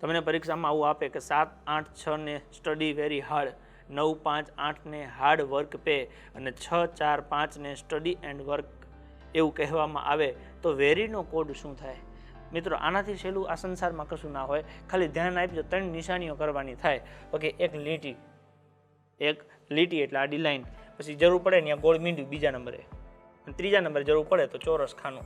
તમને પરીક્ષામાં આવું આપે કે સાત, આઠ, છ ને સ્ટડી વેરી હાર્ડ નવ, પાંચ આઠને હાર્ડ વર્ક પે અને છ, ચાર પાંચને સ્ટડી એન્ડ વર્ક એવું કહેવામાં આવે, તો વેરીનો કોડ શું થાય? મિત્રો, આનાથી છેલ્લું આ સંસારમાં કશું ના હોય. ખાલી ધ્યાન આપજો, ત્રણ નિશાનીઓ કરવાની થાય. ઓકે, એક લીટી. એક લીટી એટલે આડી લાઈન. પછી જરૂર પડે ને ગોળ મીંડ્યું બીજા નંબરે. અને ત્રીજા નંબરે જરૂર પડે તો ચોરસ ખાનું.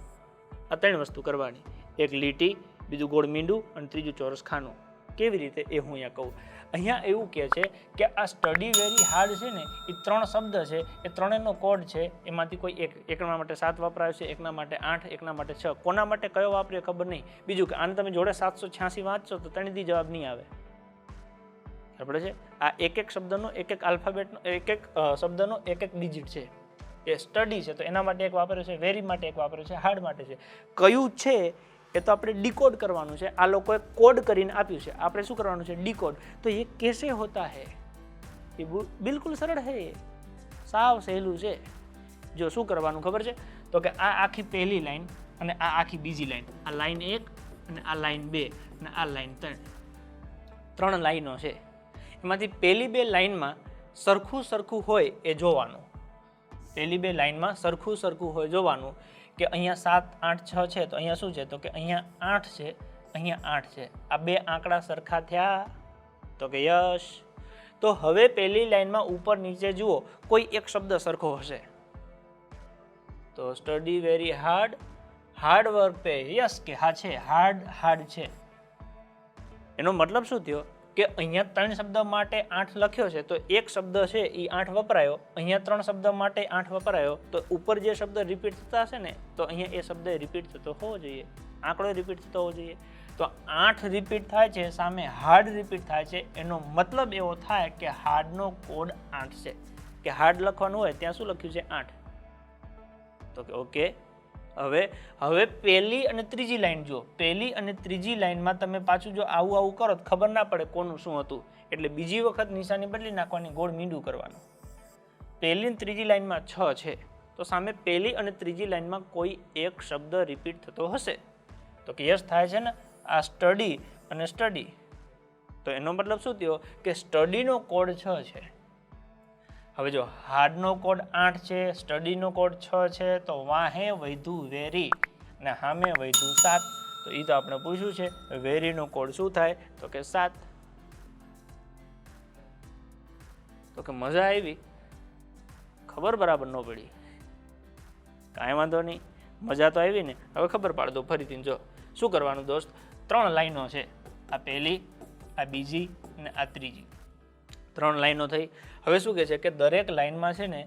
આ ત્રણ વસ્તુ કરવાની. એક લીટી બીજું ગોળ મીંડું અને ત્રીજું ચોરસ ખાનું કેવી રીતે એ હું અહીંયા કહું? અહીંયા એવું કહે છે કે આ સ્ટડી વેરી હાર્ડ છે ને, એ ત્રણ શબ્દ છે, એ ત્રણેયનો કોડ છે, એમાંથી કોઈ એક, એકના માટે સાત વપરાયો છે, એકના માટે આઠ, એકના માટે છ. કોના માટે કયો વાપર્યો ખબર નહીં. બીજું કે આને તમે જોડે સાતસો છ્યાસી વાંચશો તો ત્રણેથી જવાબ નહીં આવે. આપણે છે? આ એક એક શબ્દનો, એક એક આલ્ફાબેટનો એક એક શબ્દનો એક એક ડિજિટ છે. એ સ્ટડી છે તો એના માટે એક વાપર્યો છે વેરી માટે એક વાપર્યો છે હાર્ડ માટે છે. કયું છે એ તો આપણે ડીકોડ કરવાનું છે. આ લોકોએ કોડ કરીને આપ્યું છે. આપણે શું કરવાનું છે? ડીકોડ. તો એ કેસે હોતા હે? એ બિલકુલ સરળ હે સાવ સહેલું છે. જો શું કરવાનું ખબર છે? તો કે આ આખી પહેલી લાઈન અને આ આખી બીજી લાઈન. આ લાઈન એક અને આ લાઈન બે અને આ લાઈન ત્રણ. ત્રણ લાઈનો છે. એમાંથી પહેલી બે લાઈનમાં સરખું સરખું હોય એ જોવાનું. પહેલી બે લાઈનમાં સરખું સરખું હોય જોવાનું. કે અહીંયા સાત, આઠ, છ છે, તો અહીંયા શું છે? તો કે અહીંયા આઠ છે, અહીંયા આઠ છે. આ બે આંકડા સરખા થયા? તો કે યશ. તો હવે પહેલી લાઈનમાં ઉપર નીચે જુઓ, કોઈ એક શબ્દ સરખો હશે. તો study very hard. Hard work pay yes કે હા છે? હાર્ડ હાર્ડ છે. એનો મતલબ શું થયો? કે અહીંયા ત્રણ શબ્દ માટે આઠ લખ્યો છે, તો એક શબ્દ છે એ આઠ વપરાયો. અહીંયા ત્રણ શબ્દ માટે આઠ વપરાયો, તો ઉપર જે શબ્દ રિપીટ થતા હશે ને, તો અહીંયા એ શબ્દ રિપીટ થતો હોવો જોઈએ. આંકડો રિપીટ થતો હોવો જોઈએ. તો આઠ રિપીટ થાય છે, સામે હાર્ડ રિપીટ થાય છે, એનો મતલબ એવો થાય કે હાર્ડનો કોડ આઠ છે. કે હાર્ડ લખવાનું હોય, ત્યાં શું લખ્યું છે? આઠ. તો કે ઓકે હવે હવે પહેલી અને ત્રીજી લાઈન જુઓ. પહેલી અને ત્રીજી લાઈનમાં તમે પાછું જો આવું આવું કરો તો ખબર ના પડે કોનું શું હતું. એટલે બીજી વખત નિશાની બદલી નાખવાની ગોળ મીંડું કરવાનું. પહેલી અને ત્રીજી લાઈનમાં છ છે. તો સામે પહેલી અને ત્રીજી લાઈનમાં કોઈ એક શબ્દ રિપીટ થતો હશે. તો કે યસ થાય છે ને? આ સ્ટડી અને સ્ટડી તો એનો મતલબ શું થયો? કે સ્ટડીનો કોડ છ છે. હવે જો હાર્ડનો કોડ આઠ છે, સ્ટડીનો કોડ છ છે, તો વાહે વૈધુ વેરી અને સામે વૈધુ સાત. તો એ તો આપણે પૂછ્યું છે, વેરીનો કોડ શું થાય? તો કે સાત. તો કે મજા આવી. ખબર બરાબર ન પડી. કાંઈ વાંધો નહીં. મજા તો આવી ને. હવે ખબર પાડ દો ફરીથી જો. શું કરવાનું દોસ્ત? ત્રણ લાઈનો છે. આ પહેલી, આ બીજી અને આ ત્રીજી. ત્રણ લાઈનો થઈ. હવે શું કહે છે કે દરેક લાઈનમાં છે ને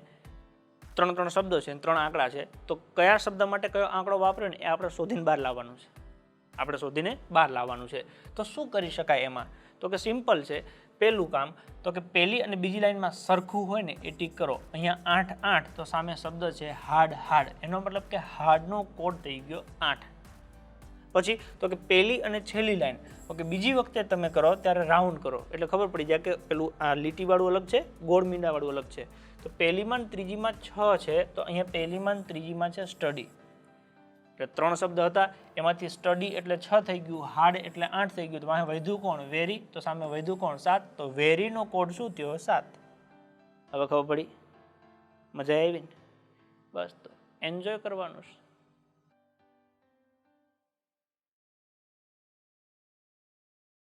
ત્રણ ત્રણ શબ્દો છે ત્રણ આંકડા છે, તો કયા શબ્દ માટે કયો આંકડો વાપર્યો ને એ આપણે શોધીને બહાર લાવવાનું છે. આપણે શોધીને બહાર લાવવાનું છે. તો શું કરી શકાય એમાં? તો કે સિમ્પલ છે, પહેલું કામ, તો કે પહેલી અને બીજી લાઈનમાં સરખું હોય ને એ ટીક કરો. અહીંયા આઠ આઠ તો સામે શબ્દ છે હાડ હાર્ડ એનો મતલબ કે હાર્ડનો કોડ થઈ ગયો આઠ. પછી તો કે પહેલી અને છેલ્લી લાઈન. ઓકે બીજી વખતે તમે કરો, ત્યારે રાઉન્ડ કરો. એટલે ખબર પડી જાય કે પેલું આ લીટીવાળું અલગ છે, ગોળ મીંડાવાળું અલગ છે. તો પહેલીમાં ત્રીજીમાં છ છે, તો અહીંયા પહેલીમાં ત્રીજીમાં છે સ્ટડી એટલે ત્રણ શબ્દ હતા, એમાંથી સ્ટડી એટલે છ થઈ ગયું હાર્ડ એટલે આઠ થઈ ગયું. તો વાંહે વૈધું કોણ? વેરી તો સામે વૈધું કોણ? સાત. તો વેરીનો કોડ શું થયો? સાત. હવે ખબર પડી? મજા આવી બસ તો. એન્જોય કરવાનું છે.